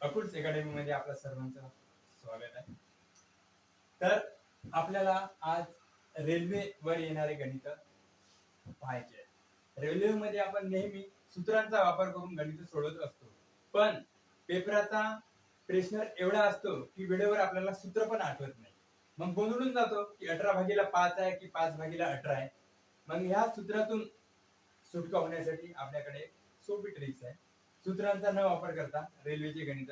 अकुट्स academy मध्ये आपल्या सर्वांचं स्वागत आहे. तर आपल्याला आज रेल्वेवर येणारे गणित पाहायचे रेल्वे रेल्वेमध्ये आपण नेहमी सूत्रांचा वापर करून गणित सोडवत असतो. पण पेपराचा प्रेशर एवढा असतो की वेळेवर आपल्याला सूत्र पण आठवत नाही. मग गोंधळून जातो की अठरा भागीला पाच आहे की पाच भागीला अठरा आहे. मग ह्या सूत्रातून सुटका होण्यासाठी आपल्याकडे सोपी ट्रिक्स आहे. सूत्रांचा न वापर करता रेल्वेचे गणित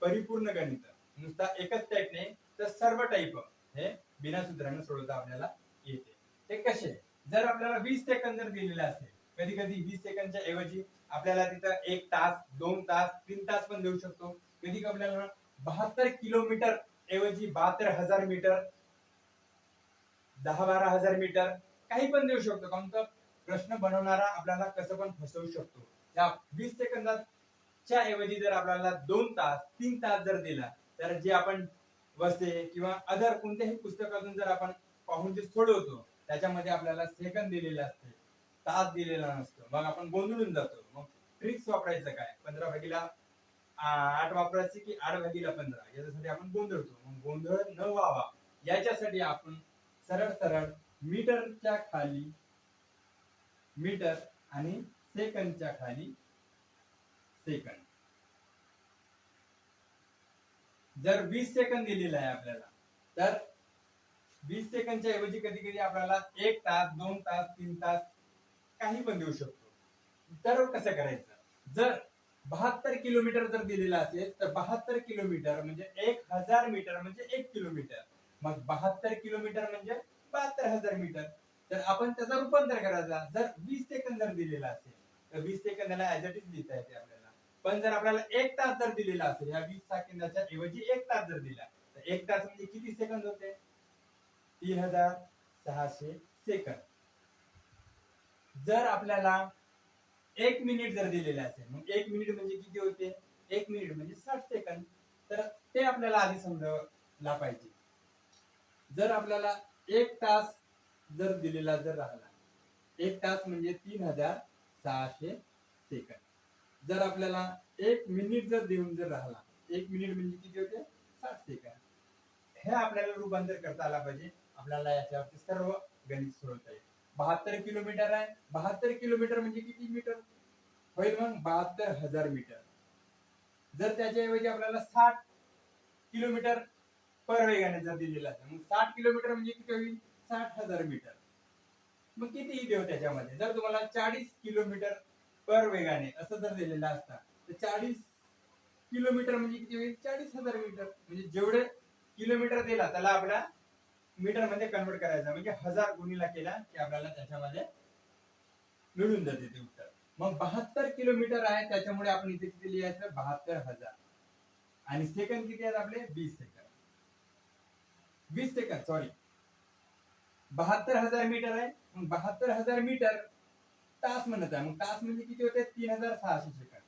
परिपूर्ण गणित. नुसता एकच टाईप नाही तर सर्व टाईप हे बिना सूत्रांना सोडवता आपल्याला येते. ते कसे? जर आपल्याला वीस सेकंद जर दिलेला असेल कधी कधी वीस सेकंदच्या ऐवजी आपल्याला तिथं एक तास दोन तास तीन तास पण देऊ शकतो. कधी कधी आपल्याला बहात्तर किलोमीटर ऐवजी बहात्तर हजार मीटर दहा बारा हजार मीटर काही पण देऊ शकतो. काऊन तर प्रश्न बनवणारा आपल्याला कसं पण फसवू शकतो. त्या वीस सेकंदाच्या ऐवजी जर आपल्याला दोन तास तीन तास जर दिला तर जे आपण वस्ते किंवा अदर कोणत्याही पुस्तकातून जर आपण पाहून जे सोडवतो त्याच्यामध्ये आपल्याला सेकंद दिलेले असते तास दिलेला नसतो. मग आपण गोंधळून जातो. मग ट्रिक्स वापरायचं काय? पंधरा भागीला आठ वापरायची की आठ भागीला पंधरा? याच्यासाठी आपण गोंधळतो. मग गोंधळ न व्हावा याच्यासाठी आपण सरळ सरळ मीटरच्या खाली मीटर आणि सेकंदच्या खाली सेकंद जर वीस सेकंद दिलेला आहे आपल्याला तर वीस सेकंदच्या ऐवजी कधी कधी आपल्याला एक तास दोन तास तीन तास काही पण देऊ शकतो. तर कसं करायचं? जर बहात्तर किलोमीटर जर दिलेला असेल तर बहात्तर किलोमीटर म्हणजे एक हजार मीटर म्हणजे एक किलोमीटर. मग बहात्तर किलोमीटर म्हणजे बहात्तर हजार मीटर. तर आपण त्याचा रूपांतर करायचा. जर वीस सेकंद जर दिलेला असेल वीस सेकंदाला ऍज इट इज लिहिता येते आपल्याला. पण जर आपल्याला एक तास जर दिलेला असेल या वीस सेकंदाच्या ऐवजी एक तास जर दिला तर एक तास म्हणजे किती सेकंद होते? तीन हजार सहाशे सेकंद. जर आपल्याला एक मिनिट जर दिलेला असेल मग एक मिनिट म्हणजे किती होते? एक मिनिट म्हणजे साठ सेकंद. तर ते आपल्याला आधी समजावला पाहिजे. जर आपल्याला एक तास जर दिलेला जर राहिला एक तास म्हणजे तीन हजार सहाशे सेकंद. जर आपल्याला एक मिनिट जर देऊन जर राहिला एक मिनिट म्हणजे किती होते? सात सेकंद. हे आपल्याला रूपांतर करता आला पाहिजे. आपल्याला याच्यावरती सर्व गणित सोडवता येईल. बहात्तर किलोमीटर आहे. बहात्तर किलोमीटर म्हणजे किती मीटर होईल मग बहात्तर हजार मीटर जर त्याच्याऐवजी आपल्याला साठ किलोमीटर पर वेगाने जर दिलेला असेल मग साठ किलोमीटर म्हणजे किती होईल? साठ हजार मीटर मग किती देऊ त्याच्यामध्ये. जर तुम्हाला चाळीस किलोमीटर पर वेगाने असं जर दिलेलं असता तर चाळीस किलोमीटर म्हणजे किती होईल? चाळीस हजार मीटर. म्हणजे जेवढे किलोमीटर दिला त्याला आपल्या मीटरमध्ये कन्वर्ट करायचा. म्हणजे हजार गुणीला केला की आपल्याला त्याच्यामध्ये मिळून जाते ते उत्तर. मग बहात्तर किलोमीटर आहे त्याच्यामुळे आपण इथे किती लिहायचं? बहात्तर हजार. आणि सेकंद किती आहेत आपले? वीस सेकंद. वीस सेकंद सॉरी बहात्तर हजार मीटर आहे. मग बहात्तर हजार मीटर तास म्हणत आहे. मग तास म्हणजे किती होते? तीन हजार सहाशे सेकंद.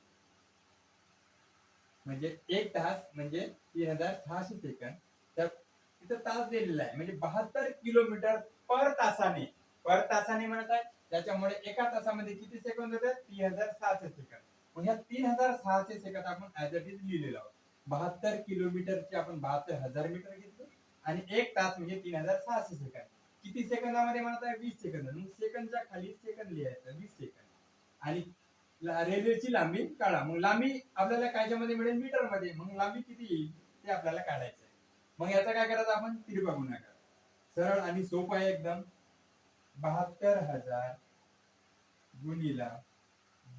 म्हणजे एक तास म्हणजे तीन हजार सहाशे सेकंद. तर तिथं तास दिलेला आहे. म्हणजे बहात्तर किलोमीटर पर तासाने. पर तासाने म्हणत आहे. त्याच्यामुळे एका तासामध्ये किती सेकंद होते? तीन हजार सहाशे सेकंद. मग ह्या तीन हजार सहाशे सेकंद आपण ऍज इट इज लिहिलेलो आहोत. बहात्तर किलोमीटरचे आपण बहात्तर हजार मीटर घेतलो. आणि एक तास म्हणजे तीन हजार सहाशे सेकंद. किती सेकंदामध्ये म्हणत आहे वीस सेकंद. मग सेकंदच्या खाली सेकंद लिहायचं वीस सेकंद. आणि रेल्वेची लांबी काढा. मग लांबी आपल्याला कायच्यामध्ये मिळेल? मीटरमध्ये मग लांबी किती येईल? ते आपल्याला काढायचं आहे मग याचा काय करायचं आपण? तिरपा गुणाकार सरळ आणि सोपं आहे एकदम. बहात्तर हजार गुणीला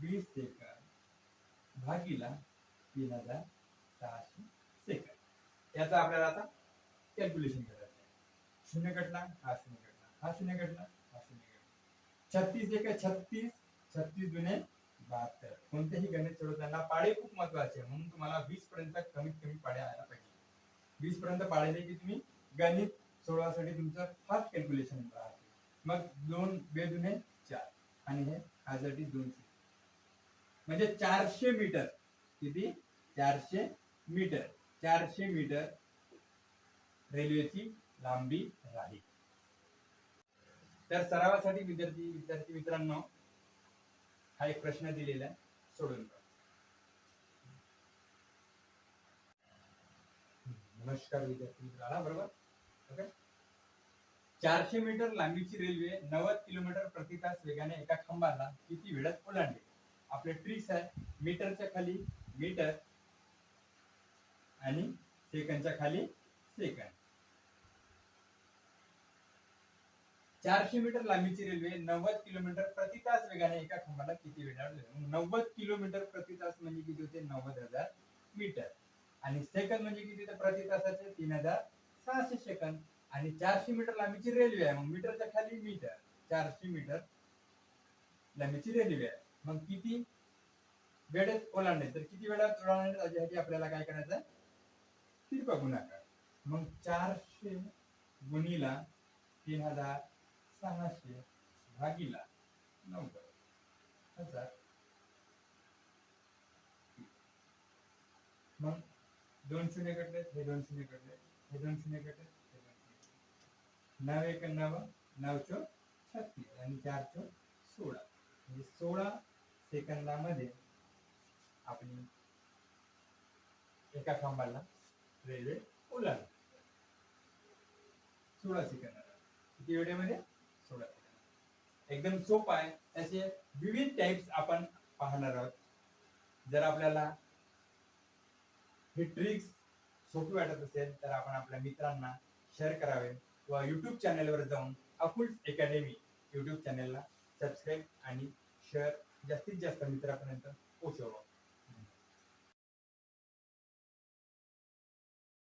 वीस सेकंद भागीला तीन हजार सहाशे सेकंद. याचा आपल्याला आता कॅल्क्युलेशन करायचं. शून्य घटना हा शून्य घटना हा शून्य घटना हा शून्य घटना. छत्तीस एक छत्तीस छत्तीस जुने बहात्तर. कोणतेही गणित सोडवताना पाडे खूप महत्त्वाचे आहे म्हणून तुम्हाला वीस पर्यंत कमीत कमी पाडे आला पाहिजे. वीस पर्यंत पाडले की तुम्ही गणित सोडवासाठी तुमचं फास्ट कॅल्क्युलेशन राहते. मग दोन बे दुने चार. आणि हे ह्यासाठी दोनशे. म्हणजे चारशे मीटर. किती? चारशे मीटर. चारशे मीटर. रेल्वेची लांबी राहील. तर सरावासाठी विद्यार्थी विद्यार्थी मित्रांनो हा एक प्रश्न दिलेला आहे सोडून नमस्कार विद्यार्थी मित्रांनो बरोबर? ओके? चारशे मीटर लांबीची रेल्वे नव्वद किलोमीटर प्रति तास वेगाने एका खांबाला किती वेळात ओलांडली? आपले ट्रिक्स आहे मीटरच्या खाली मीटर आणि सेकंदच्या खाली सेकंद चारशे मीटर लांबीची रेल्वे नव्वद किलोमीटर प्रति तास वेगाने एका खांबाला किती वेळा नव्वद किलोमीटर प्रति तास म्हणजे किती होते? नव्वद हजार मीटर. आणि सेकंद म्हणजे किती तर प्रति तासाचे तीन हजार सहाशे सेकंद. आणि चारशे मीटर लांबीची रेल्वे आहे. मग मीटरच्या खाली मीटर. चारशे मीटर लांबीची रेल्वे आहे. मग किती वेळेत ओलांडणे तर किती वेळात ओलांडणे त्याच्यासाठी आपल्याला काय करायचं? तिरपा गुणाकार. मग चारशे गुणीला तीन हजार सहाशे भागीला नव्वद. हजार. मग दोन शून्य कटले हे दोन शून्य कटले हे दोन शून्य कटले हे दोन शून्य नव एक नव चो छत्तीस आणि चार चो सोळा. म्हणजे सोळा सेकंदामध्ये आपण एका खांबाला रेल्वे ओलांडते. सोळा सेकंदाला. किती वेळेमध्ये? सोळा एकदम सोपा आहे. त्याचे विविध टाइप्स आपण पाहणार आहोत. जर आपल्याला ही ट्रिक्स सोपी वाटत असेल तर आपण आपल्या मित्रांना शेअर करावे किंवा यूट्यूब चॅनेलवर जाऊन अकुल अकॅडमी यूट्यूब चॅनेलला सबस्क्राईब आणि शेअर जास्तीत जास्त मित्रापर्यंत पोहोचवावं.